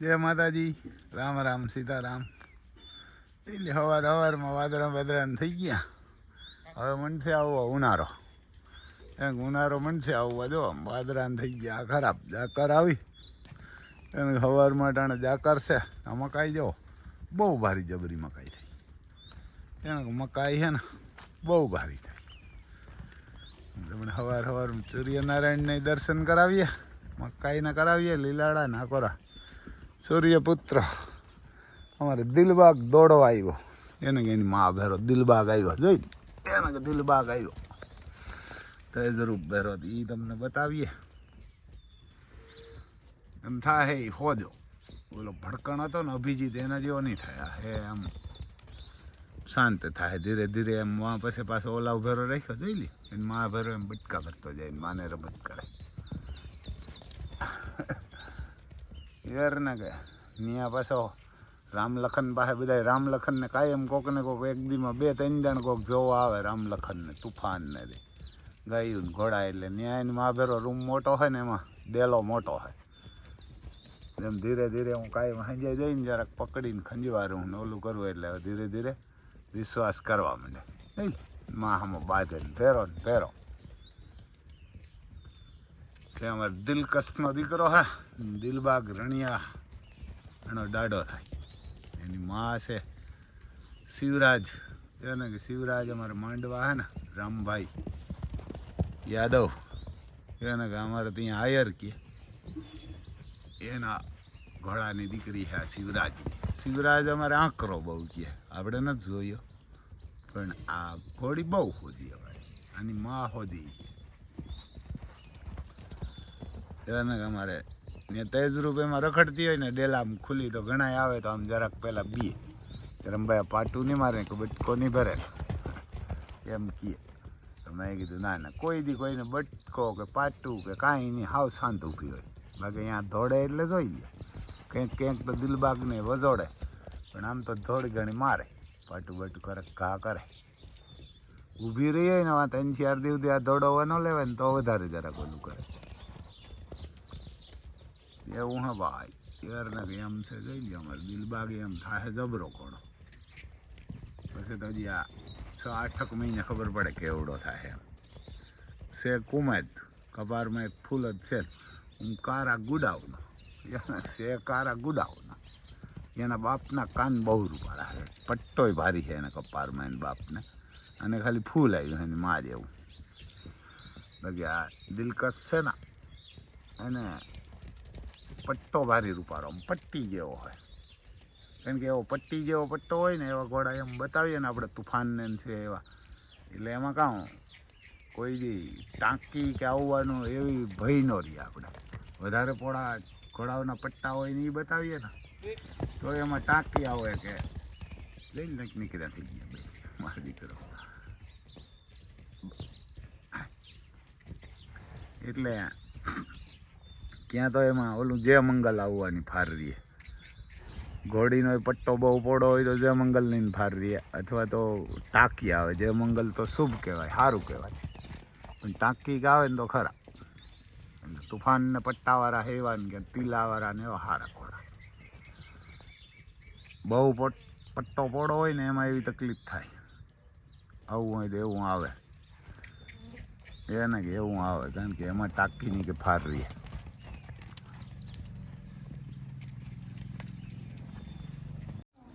જય માતાજી. રામ રામ, સીતારામ. એટલે હવાર હવારમાં વાદરા વાદરા થઈ ગયા. હવે મનશે આવવા ઉનાળો. એમ ઉનાળો મનશે આવવા, જો વાદળા થઈ ગયા. ખરાબ જાકર આવી. એને સવારમાં ટાણે જાકર છે. આ મકાઈ જો, બહુ ભારી જબરી મકાઈ થઈ. એને મકાઈ છે ને, બહુ ભારી થઈ. તમને હવાર હવાર સૂર્યનારાયણને દર્શન કરાવીએ, મકાઈને કરાવીએ લીલાડા નાકોરા સૂર્યપુત્ર, અમારે દિલબાગ દોડવા આવ્યો. એને કે એની મા ભેરો દિલબાગ આવ્યો. જોઈ એને કે દિલબાગ આવ્યો. તો એ જરૂર ભેરો એ તમને બતાવીએ. એમ થાય હે હોજો ઓલો ભડકણ હતો ને અભિજીત, એના જેવો નહીં થાય. હે, આમ શાંત થાય ધીરે ધીરે. એમ વાં પછી પાછો ઓલા ભેરો રાખ્યો. જોઈ લે એની મા ભેરો એમ બટકા કરતો જાય માને રમત કરે. યાર ને કે નિયા પાછો રામલખન પાસે બધા રામલખન ને કાયમ કોક ને કોક એક દીમાં બે ત્રણ જણ કોક જોવા આવે રામલખન ને તુફાન ને દે. ગાયું ઘોડા એટલે ન્યાય એની મા ભેરો રૂમ મોટો હોય ને એમાં ડેલો મોટો હોય. જેમ ધીરે ધીરે હું કાંઈ હાંજે જઈને જરાક પકડીને ખંજવારું ને ઓલું કરવું એટલે ધીરે ધીરે વિશ્વાસ કરવા માંડે. નહીં માં બાજે ને ફેરો ને ફેરો. તે અમારે દિલકશનો દીકરો હે. દિલબાગ રણિયા એનો દાડો થાય. એની મા છે શિવરાજ. એને કે શિવરાજ અમારે માંડવા હે ને, રામભાઈ. યાદવ. એને કે અમારે ત્યાં આયર કે. એના ઘોડાની દીકરી છે આ શિવરાજ. શિવરાજ અમારે આંકરો બહુ કે. આપણે નથી જોયો. પણ આ ઘોડી બહુ હોદી અમારે. આની મા હોદી એને કે અમારે ને તેજ એમાં રખડતી હોય ને ડેલામાં ખુલી તો ઘણા આવે તો આમ જરાક પહેલાં બીએ રમભાઈ પાટું નહીં મારે, કે બટકો નહીં ભરે. એમ કીએ તો મેં કીધું, ના ના, કોઈ દી કોઈને બટકો કે પાટું કે કાંઈ નહીં, હાવ શાંત ઊભી હોય. બાકી અહીંયા ધોડે એટલે જોઈ લે. કંઈક ક્યાંક તો દિલબાગને વજોડે. પણ આમ તો ધોડ ઘણી મારે. પાટું બાટું કરે, ઘા કરે. ઊભી રહી હોય ને ત્રણ ચાર દિવસથી આ ધોડો ન લેવાય ને, તો વધારે જરાક ઓલું કરે. એવું હા ભાઈ. યાર કે એમ છે, જોઈ ગયો અમારે દિલબાગ એમ થાય જબરો કોડો પછી તો હજી આ છ, આઠક મહિને ખબર પડે કેવડો થાય એમ. છે કુમાદ કપારમાં એક ફૂલ જ છે. હું કારા ગુડાવનો. છે કારા ગુડાવનો. એના બાપના કાન બહુ રૂપાળા છે. પટ્ટોય ભારી છે એના કપારમાં એના બાપને. અને ખાલી ફૂલ આવ્યું એની માં જેવું. બાકી આ દિલકશ છે ને, એને પટ્ટો ભારી રૂપાળો આમ પટ્ટી જેવો હોય. કારણ કે એવો પટ્ટી જેવો પટ્ટો હોય ને, એવા ઘોડા એમ બતાવીએ ને, આપણે તુફાનને છે એવા. એટલે એમાં કાં કોઈ જે ટાંકી કે આવવાનું એવી ભય ન રહી આપણે. વધારે પોળા ઘોડાઓના પટ્ટા હોય ને એ બતાવીએ ને, તો એમાં ટાંકી આવે કે લઈને કંઈક નીકળ્યા થઈ ગયા મારો દીકરો. એટલે ત્યાં તો એમાં ઓલું જે મંગલ આવવાની ફાર રહીએ ઘોડીનો પટ્ટો બહુ પોડો હોય તો જે મંગલ લઈને ફાર રહીએ અથવા તો ટાંકી આવે. જે મંગલ તો શુભ કહેવાય, સારું કહેવાય. પણ ટાંકી આવે ને તો ખરા. તુફાન ને પટ્ટાવાળા હેવા ને કે પીલાવાળા ને એવા સારા ખોરા. બહુ પટ, પટ્ટો પોડો હોય ને એમાં એવી તકલીફ થાય. આવું હોય તો એવું આવે. એને કે એવું આવે, કારણ કે એમાં ટાંકીની કે ફાર રહીએ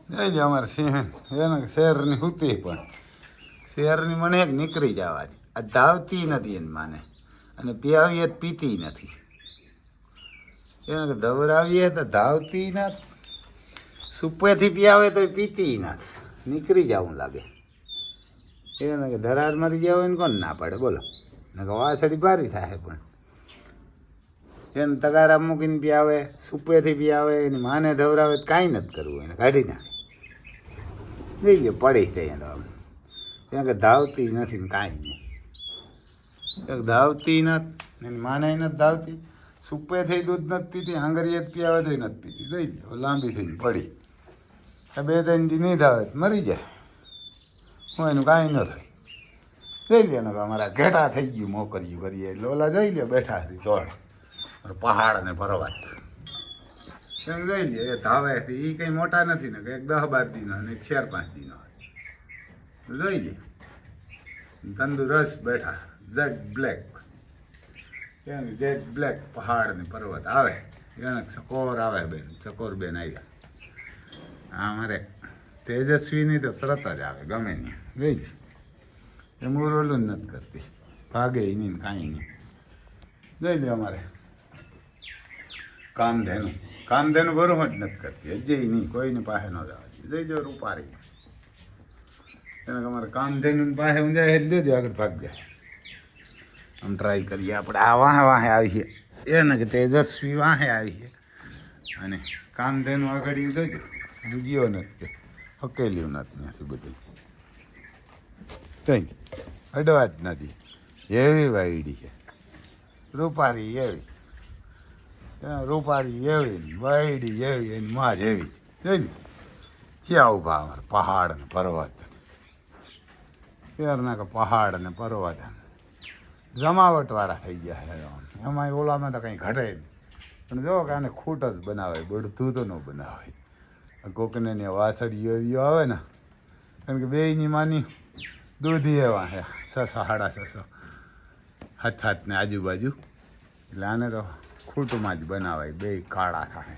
જઈ અમારે સિંહ એને શેરની હુતી પણ. શેરની મને એક નીકળી જવાની આ ધાવતી નથી એને માને. અને પીઆવીએ તો પીતી નથી. એને કે ધવરાવીએ તો ધાવતી નથી. સુપેથી પીઆવે તો પીતી નથી. નીકળી જવું લાગે. એને કે ધરાર મરી જાવ એને કોણ ના પાડે? બોલો. ને કે વાછડી ભારી થાય પણ. એને તગારા મૂકીને પીઆવે સુપેથી પીઆવે એની માને ધવરાવે કાંઈ નથી કરવું. એને કાઢી નાખે. જઈ લે પડી જાય તો ત્યાં કે ધાવતી નથી ને કાંઈ નહીં. ધાવતી નથી એની નથી ધાવતી. સુપે થઈ દૂધ નથી પીતી હાંગરીએ પીઆવે તો નથી પીતી. જોઈ લો લાંબી થઈને પડી. આ બે ત્રણ દી નહીં ધાવે મરી જાય. હું એનું કાંઈ ન થાય. જોઈ લે ને અમારા ઘેટા થઈ ગયું, મોકર્યું કરીએ લોલા જોઈ લે બેઠા હતી ચોળ. પહાડ ને પર્વત એમ ને એ ધાવે એ કંઈ મોટા નથી ને, કંઈક દહ બાર દિનો અને ચાર પાંચ દિનો જોઈ લે. તંદુરસ્ત બેઠા જેટ બ્લેક. એને જેટ બ્લેક પહાડ ને પર્વત આવે. એને ચકોર આવે બેન, ચકોર બેન આવ્યા આ મારે તેજસ્વીની તો તરત જ આવે, ગમે નહીં જોઈ એ મોરોલું ઓલું નથી કરતી. ભાગે એની ને કાંઈ નહીં. જોઈ લે અમારે. કામધેનું કામધેનું બરોબર જ નથી કરતી. હજે નહીં, કોઈની પાસે ન જવા જઈ જો રૂપારી. એને કામ કામધેનું પાસે ઊંઝાય એટલે દેજો, આગળ ભાગ જાય. આમ ટ્રાય કરીએ આપણે. આ વાહે વાહે આવીએ એને કે તેજસ્વી વાહે આવીએ અને કામધેનું આગળ જોજો. ગયો નથી હકેલ્યું નથી ત્યાંથી બધું. કંઈ અડવા જ નથી. એવી વાયડી છે. રૂપારી એવી. રૂપારી એવી વૈડી એવી એની માં એવી. જોઈ ને? ક્યાં ઊભા અમારે પહાડ ને પર્વત. ત્યારના કે પહાડ ને પર્વત જમાવટવાળા થઈ ગયા છે. એમાં. ઓલામાં તો કંઈ ઘટે નહીં. પણ જો કે આને ખૂટ જ બનાવે બળતું તો ન બનાવે. કોકને ને વાસળીઓ એવી આવે ને, કારણ કે બેયની માની દૂધી એવા છે સસો સાડા સસો. હાથ, હાથને આજુબાજુ. એટલે આને તો ખૂટમાં જ બનાવાય, બે કાળા થાય.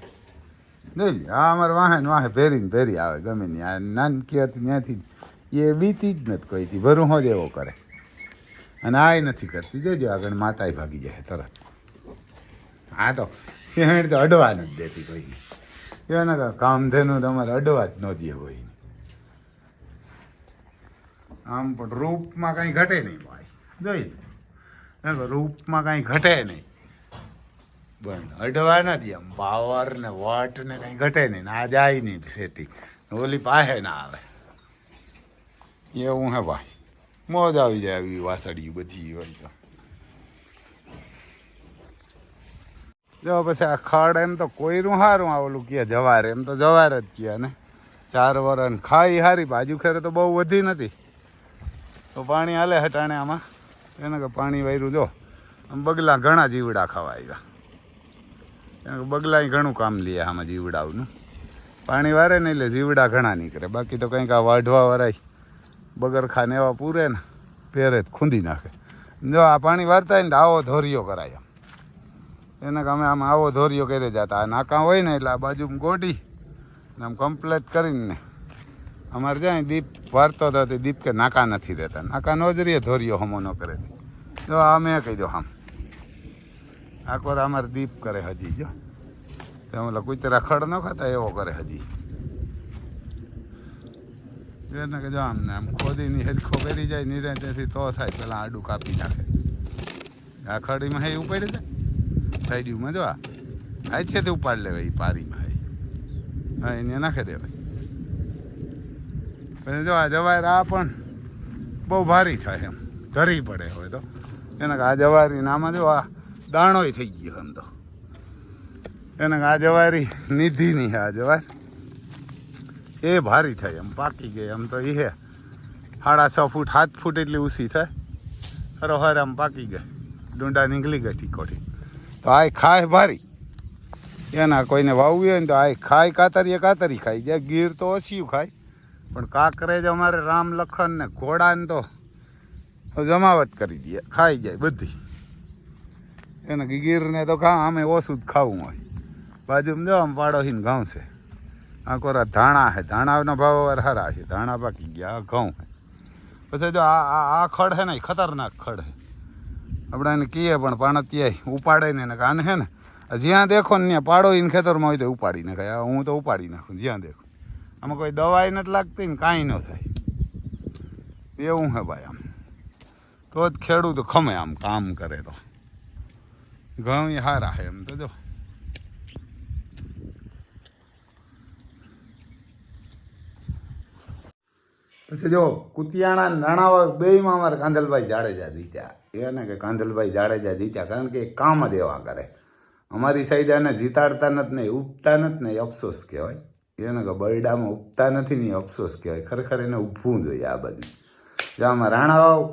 નહીં આ અમારે વાહન ને વાહે ભેરીને ભેરી આવે ગમે નહીં આ નાનકી હતી ત્યાંથી એ બીતી જ નથી કોઈથી ભરું જ એવો કરે. અને આ નથી કરતી. જોજો આગળ માતાય ભાગી જાય તરત. હા તો સિંહણ તો અડવા નથી દેતી કોઈને. એને કહે કામધેનું તમારે અડવા જ ન દે હોય આમ પણ રૂપમાં કાંઈ ઘટે નહીં ભાઈ. જોઈ એમ રૂપમાં કાંઈ ઘટે નહીં. પણ અડવા નથી આમ પાવર ને વોટ ને કઈ ઘટે નહીં, ને જાય નહીં શેટી ઓલી પાસે ના આવે. એવું હે ભાઈ. મોજ આવી જાય આવી વાસળી બધી હોય તો. જો પછી આ ખડ એમ તો કોયરું સારું આ ઓલું કહે જવાર, એમ તો જવાર જ કહે ને. ચાર વરણ ખાઈ હારી, બાજુ ખેર તો બહુ વધી નથી. તો પાણી હાલે હટાણે આમાં. એને કે પાણી વાયરું જો. બગલા ઘણા જીવડા ખાવા આવ્યા. બગલાય ઘણું કામ લે આમાં જીવડાવનું પાણી વારે ને એટલે જીવડા ઘણા નીકળે. બાકી તો કંઈક આ વાઢવા વરાય બગરખાને એવા પૂરે ને, પહેરે જ ખૂંદી નાખે. જો આ પાણી વારતા હોય ને તો આવો ધોરિયો કરાય એમ. એને અમે આમ આવો ધોરિયો કરી જતા આ નાકા હોય ને એટલે આ બાજુ ગોટી ને આમ કમ્પ્લેટ કરીને અમારે જાય દીપ વારતો હતો દીપ કે નાકા નથી રહેતા. નાકા નો જ રહીએ, ધોરિયો હમો ન કરે જો આ મેં કહી દો આમ. આકોર અમારે દીપ કરે હજી, જો. તે ઓલા કૂતરા ખડ ન ખાતા, એવો કરે હજી. એને કે જો આમ ને આમ ખોદીની હેરખો પહેરી જાય નીરે ત્યાંથી તો થાય, પેલા આડું કાપી નાખે. આ ખડીમાં હે ઉપાડી જાય સાઈડમાં જો આ. છે તે ઉપાડી લેવાય એ પારીમાં હે. હા, એને નાખી દેવાય. પછી જો આ જવાયર આ પણ બહુ ભારી થાય એમ. ધરી પડે હોય તો. એને આ જવારી નામાં જો આ દાણોય થઈ ગયો એમ તો. એને આ જવારી નિધિની આ જવાર એ ભારી થાય એમ, પાકી ગઈ એમ તો એ હે. સાડા છ ફૂટ, સાત ફૂટ એટલી ઊંચી થાય. હરોહર આમ પાકી ગઈ. ડુંડા નીકળી ગઈ ટીકોટી તો આ ખાય ભારી. એના કોઈને વાવવી હોય ને તો આ ખાય કાતરીએ કાતરી ખાઈ જાય ગીર તો ઓછિયું ખાય. પણ કાંકરેજ અમારે રામ લખન ને ઘોડાને તો જમાવટ કરી દે. ખાઈ જાય બધી. એને ગીરને તો ઘા અમે ઓછું ખાવું હોય. બાજુમાં જો આમ પાડોશીને ઘઉં છે. આ કોરા ધાણા છે ધાણાના ભાવ હવે સારા છે. ધાણા પાકી ગયા આ ઘઉં છે પછી જો આ આ ખડ છે ને ખતરનાક ખડ છે આપણે એને કહીએ પણ પાણતિયાય ઉપાડે ને એને કાન છે ને. જ્યાં દેખો ને ત્યાં પાડો એને ખેતરમાં હોય તો ઉપાડી નાખે આ હું તો ઉપાડી નાખું, જ્યાં દેખો. આમાં કોઈ દવાઈ નથી લાગતી ને કાંઈ ન થાય. એવું હે ભાઈ આમ. તો જ ખેડૂત ખમે આમ કામ કરે તો. ઘઉં સારા છે એમ પછી જો કુતિયાણા નાણાવા બેયમાં અમારે કાંધલભાઈ જાડેજા જીત્યા. એને કે કાંધલભાઈ જાડેજા જીત્યા, કારણ કે એ કામ જ એવા કરે. અમારી સાઈડ એને જીતાડતા નથી ને ઉપતા નથી ને એ અફસોસ કહેવાય. એને કે બરડામાં ઉપતા નથી ને અફસોસ કહેવાય. ખરેખર એને ઊભવું જોઈએ આ બાજુ જો આમાં રાણાવાવ,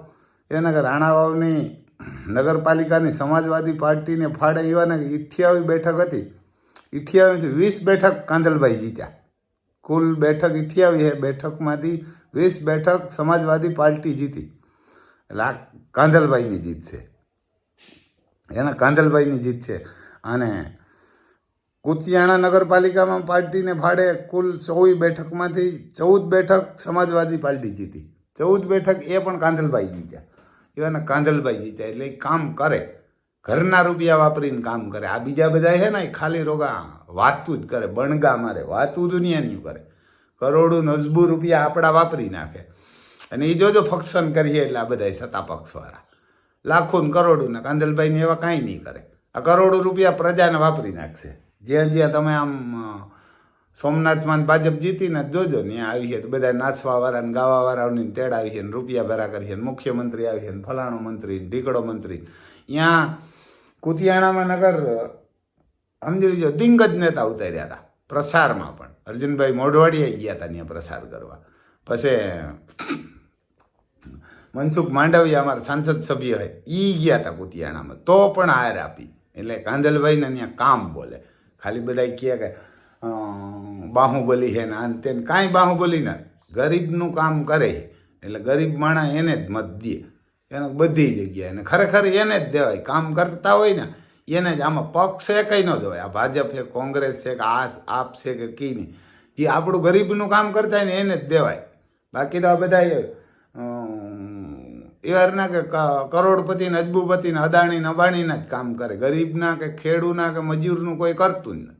એને કે રાણાવાવની નગરપાલિકાની સમાજવાદી પાર્ટીને ફાળે એવાના ઇઠ્યાવી બેઠક હતી. ઇઠ્યાવીથી વીસ બેઠક કાંધલભાઈ જીત્યા. કુલ બેઠક ઇઠ્યાવી છે બેઠકમાંથી વીસ બેઠક સમાજવાદી પાર્ટી જીતી. એટલે આ કાંધલભાઈની જીત છે. એના કાંધલભાઈની જીત છે. અને કુતિયાણા નગરપાલિકામાં પાર્ટીને ફાળે કુલ ચોવીસ બેઠકમાંથી ચૌદ બેઠક સમાજવાદી પાર્ટી જીતી. ચૌદ બેઠક એ પણ કાંધલભાઈ જીત્યા. એવાના કાંધલભાઈ જીત્યા. એટલે એ કામ કરે. ઘરના રૂપિયા વાપરીને કામ કરે. આ બીજા બધા છે ને, એ ખાલી રોગા વાતું જ કરે. બણગા મારે. વાતું દુનિયાની કરે. કરોડો નજબુ રૂપિયા આપણા વાપરી નાખે. અને એ જોજો ફંક્શન કરીએ એટલે આ બધા સત્તા પક્ષવાળા. લાખો ને કરોડો ને કાંદલભાઈને એવા કાંઈ નહીં કરે. આ કરોડો રૂપિયા પ્રજાને વાપરી નાખશે. જ્યાં જ્યાં તમે આમ સોમનાથમાં ભાજપ જીતીને જોજો, ને આવી છે તો બધા નાચવાવાળા ને ગાવાવાળાઓની તેડાવી છે ને રૂપિયા ભેરા કરી છે મુખ્યમંત્રી આવી છે ને ફલાણો મંત્રી ઢીકડો મંત્રી ત્યાં કુતિયાણામાં નગર, સમજી લીજો દિંગ જ નેતા ઉતાર્યા હતા, પ્રસારમાં પણ. અર્જુનભાઈ મોઢવાડીએ ગયા હતા ત્યાં પ્રસાર કરવા. પછી મનસુખ માંડવિયા અમારા સાંસદ સભ્ય હોય, ઈ ગયા હતા કુતિયાણામાં. તો પણ હાર આપી. એટલે કાંદલભાઈને ત્યાં કામ બોલે. ખાલી બધા કહે કે બાહુબલી છે ને આન તેને કાંઈ બાહુબલી ના ગરીબનું કામ કરે એટલે ગરીબ માણસ એને જ મત દે. એને બધી જગ્યાએ અને ખરેખર એને જ દેવાય. કામ કરતા હોય ને એને જ આમાં પક્ષ છે કંઈ ન જોવાય. આ ભાજપ છે, કોંગ્રેસ છે કે આ આપ છે કે કી નહીં. એ આપણું ગરીબનું કામ કરતા હોય ને એને જ દેવાય. બાકી તો આ બધા એવા ના કે ક- કરોડપતિ ને અજબુપતિ ને અદાણી ને અબાણીના જ કામ કરે. ગરીબના કે ખેડૂના કે મજૂરનું કોઈ કરતું જ નથી.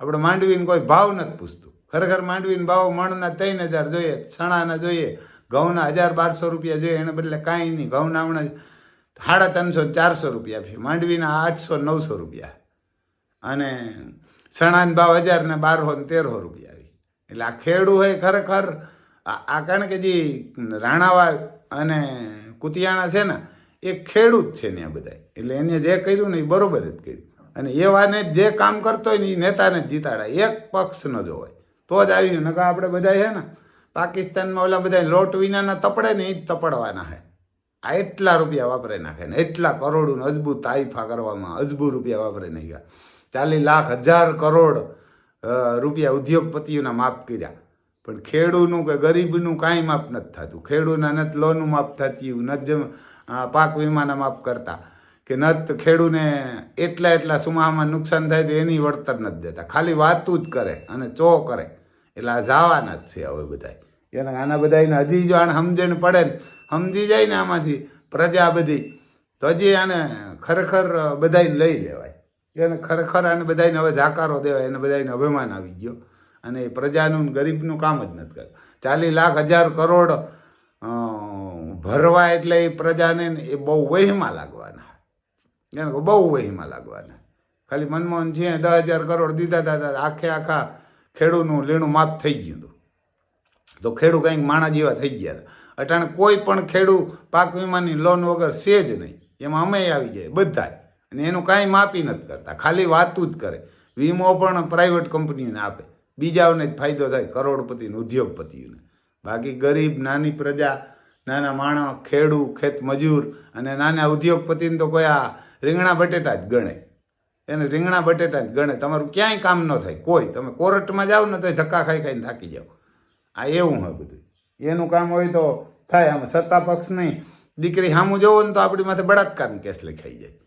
આપણે માંડવીને કોઈ ભાવ નથી પૂછતું. ખરેખર માંડવીને ભાવ મણના ત્રણ હજાર જોઈએ ચણાના જોઈએ, ઘઉંના હજાર બારસો રૂપિયા જોઈએ, એને બદલે કાંઈ નહીં. ઘઉંના હમણાં સાડા ત્રણસો, ચારસો રૂપિયા છે. માંડવીના આઠસો, નવસો રૂપિયા. અને ચણાના ભાવ હજાર ને બારસો ને તેરસો રૂપિયા આવી એટલે આ ખેડૂ હોય ખરેખર, આ કારણ કે જે રાણાવા અને કુતિયાણા છે ને, એ ખેડૂત છે ને આ બધા એટલે એને જે કર્યું ને એ બરોબર જ કર્યું. અને એવાને જે કામ કરતો હોય ને એ નેતાને જ જીતાડાય એક પક્ષ ન જોવાય. તો જ આવી નકા આપણે બધા છે ને પાકિસ્તાનમાં ઓલા બધા લોટ વિનાના તપડે ને એ જ તપડવાના છે આ એટલા રૂપિયા વાપરે નાખે ને એટલા કરોડનું અજબુ તાઇફા કરવામાં અજબુ રૂપિયા વાપરે નાખ્યા. ચાલીસ લાખ, હજાર કરોડ રૂપિયા ઉદ્યોગપતિઓના માફ કર્યા. પણ ખેડૂનું કે ગરીબનું કાંઈ માફ નથી થતું. ખેડૂના નથી લોનનું માફ થતી નથી પાક વીમાના માફ કરતા. કે નત ખેડૂને એટલા એટલા સુમાહામાં નુકસાન થાય તો એની વળતર નથી દેતા. ખાલી વાતું જ કરે અને ચો કરે. એટલે આ જવાના જ છે હવે બધા એને આના બધાને હજી જો આને સમજણ પડે ને, સમજી જાય ને આમાંથી પ્રજા બધી, તો હજી આને ખરેખર બધાને લઈ લેવાય. એને ખરેખર આને બધાને હવે જાકારો દેવાય, એને બધાને અભિમાન આવી ગયો. અને એ પ્રજાનું ને ગરીબનું કામ જ નથી કરતા. ચાલીસ લાખ હજાર કરોડ ભરવા એટલે એ પ્રજાને એ બહુ વહેમાં લાગવાના. એને બહુ વહીમાં લાગવાના ખાલી મનમોહન સિંહે દસ હજાર કરોડ દીધા હતા આખે આખા ખેડૂનું લેણું માફ થઈ ગયું હતું. તો ખેડૂત કંઈક માણા જેવા થઈ ગયા હતા. અટાણે કોઈ પણ ખેડૂત પાક વીમાની લોન વગર છે જ નહીં. એમાં અમે આવી જાય બધા અને એનું કાંઈ માપી નથી કરતા. ખાલી વાતું જ કરે. વીમો પણ પ્રાઇવેટ કંપનીઓને આપે. બીજાઓને જ ફાયદો થાય કરોડપતિને ઉદ્યોગપતિઓને. બાકી ગરીબ, નાની પ્રજા, નાના માણસ ખેડૂ ખેત મજૂર અને નાના ઉદ્યોગપતિને તો કોઈ આ રીંગણા બટેટા જ ગણે. એને રીંગણા બટેટા જ ગણે. તમારું ક્યાંય કામ ન થાય. કોઈ. તમે કોર્ટમાં જાઓ ને તો ધક્કા ખાઈ ખાઈને થાકી જાઓ. આ એવું હોય બધું. એનું કામ હોય તો થાય. આમ સત્તા પક્ષ નહીં. દીકરી સામું જોવો ને તો આપણી માથે બળાત્કારનો કેસ લખાઈ જાય.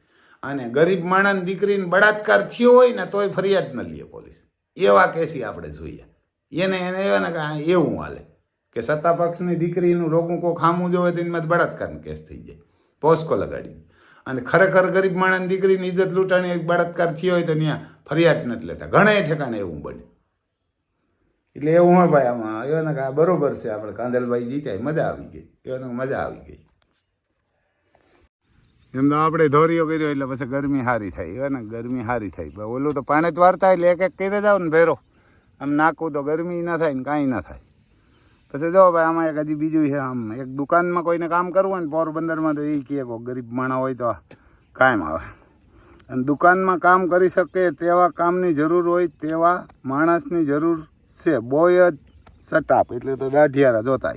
અને ગરીબ માણસની દીકરીને બળાત્કાર થયો હોય ને તોય ફરિયાદ ન લે પોલીસ. એવા કેસી આપણે જોઈએ. એને એને એવા ને કે આ એવું હાલે. કે સત્તા પક્ષની દીકરીનું રોગું કોઈ ખામું જોવે તો એની બળાત્કારનો કેસ થઈ જાય. પોસ્કો લગાડી અને ખરેખર ગરીબ માણસની દીકરીની ઇજ્જત લૂંટાણી બળાત્કાર થયો હોય તો ત્યાં ફરિયાદ નથી લેતા. ઘણા ઠેકાણે એવું બને. એટલે એવું હોય ભાઈ આમાં. એવાને કે બરોબર છે આપણે કાંદલભાઈ જીત્યા મજા આવી ગઈ. એવાને મજા આવી ગઈ. એમ તો આપણે ધોરીઓ કર્યો એટલે પછી ગરમી સારી થાય. એવા ને ગરમી સારી થાય. ઓલું તો પાણી જ વારતા એટલે એક એક કરી જાવ ને ભેરો. આમ નાખવું તો ગરમી ના થાય ને કાંઈ ના થાય. પછી જો ભાઈ, આમાં એક હજી બીજું છે આમ, એક દુકાનમાં કોઈને કામ કરવું હોય ને પોરબંદરમાં તો એ કહે કોઈ ગરીબ માણા હોય તો કાયમ આવે. અને દુકાનમાં કામ કરી શકે તેવા કામની જરૂર હોય તેવા માણસની જરૂર છે. બોય જ સટાપ, એટલે તો દાઢિયારા જોતા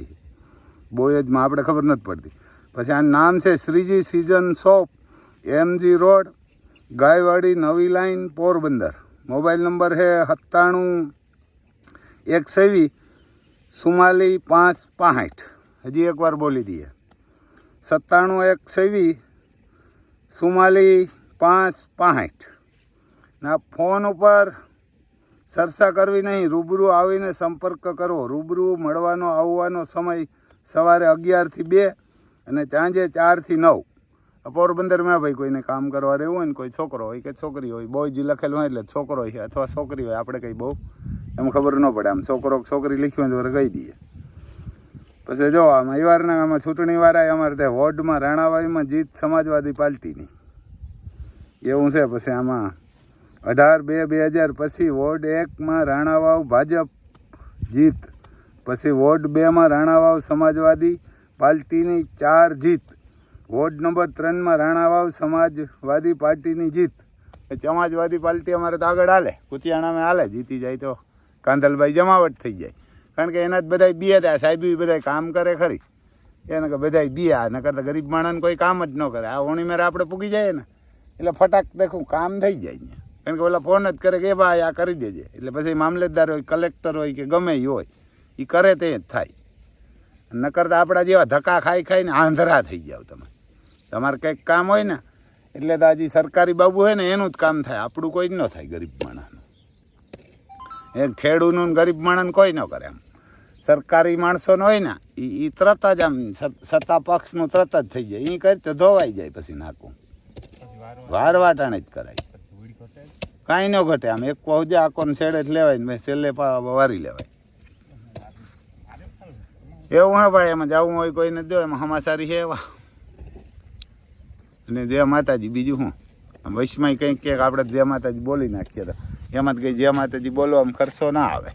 બોયજમાં આપણે ખબર નથી પડતી. પછી આ નામ છે Shreeji season shop, MG road, Gaywadi નવી લાઈન, પોરબંદર. મોબાઈલ નંબર છે સત્તાણું એક સુમાલી પાંચ પાંઠ. હજી એકવાર બોલી દઈએ. સત્તાણું એક સેવી, સુમાલી પાંચ પાંઠ. ના, ફોન ઉપર ચર્ચા કરવી નહીં, રૂબરૂ આવીને સંપર્ક કરવો. રૂબરૂ મળવાનો, આવવાનો સમય સવારે અગિયારથી બે અને સાંજે ચારથી નવ. પોરબંદર પોરબંદરમાં ભાઈ કોઈને કામ કરવા રહેવું હોય ને કોઈ છોકરો હોય કે છોકરી હોય બોય જે લખેલું હોય એટલે છોકરો હોય, અથવા છોકરી હોય, આપણે કંઈ બહુ એમ ખબર ન પડે. આમ છોકરો છોકરી લખ્યું હોય તો કહી દઈએ. પછી જો આમ અહીવારના આમાં ચૂંટણી વાળા અમારે ત્યાં વોર્ડમાં રાણાવાઈમાં જીત સમાજવાદી પાર્ટીની. એવું છે પછી આમાં. અઢાર બે બે હજાર પછી વોર્ડ એકમાં રાણાવાવ ભાજપ જીત. પછી વોર્ડ બેમાં રાણાવાવ સમાજવાદી પાર્ટીની ચાર જીત. વોર્ડ નંબર ત્રણમાં રાણાવાવ સમાજવાદી પાર્ટીની જીત. સમાજવાદી પાર્ટી અમારે તો આગળ હાલે. કુતિયાણામાં હાલે. જીતી જાય તો. કાંધલભાઈ જમાવટ થઈ જાય. કારણ કે એના જ બધા બીએ ત્યાં સાહેબ બધા કામ કરે ખરી. એને કે બધા બીયા. ન કરતા ગરીબ માણસને કોઈ કામ જ ન કરે. આ ઓણી આપણે પૂગી જાય ને. એટલે ફટાક દેખું, કામ થઈ જાય ને કારણ કે ઓલા ફોન જ કરે કે, એ ભાઈ, આ કરી દેજે. એટલે પછી મામલતદાર હોય, કલેક્ટર હોય કે ગમે એ હોય એ કરે તે જ થાય. ન કરતા આપણા જેવા ધક્કા ખાઈ ખાઈને આંધળા થઈ જાવ તમે. તમારે કંઈક કામ હોય ને, એટલે તો હજી સરકારી બાબુ હોય ને, એનું જ કામ થાય. આપણું કોઈ જ ન થાય ગરીબ માણસનું એ ખેડૂનું ગરીબ માણસ કોઈ ન કરે આમ સરકારી માણસોને હોય ને એ તરત જ આમ સત્તા પક્ષનું તરત જ થઈ જાય. એ કરી તો ધોવાઈ જાય પછી નાખું વાર વાટાણે જ કરાય. કાંઈ ન ઘટે આમ. એક પહોંચે આકોને છેડે જ લેવાય ને છેલ્લે વારી લેવાય. એવું હા ભાઈ, એમાં જવું હોય કોઈને દો એમાં હમાસારી છે એવા. અને જય માતાજી, બીજું શું? વૈશમાં કંઈક કંઈક આપણે જય માતાજી બોલી નાખીએ તો. એમાં જ કંઈ જે માતાજી બોલવામાં ખર્ચો ના આવે.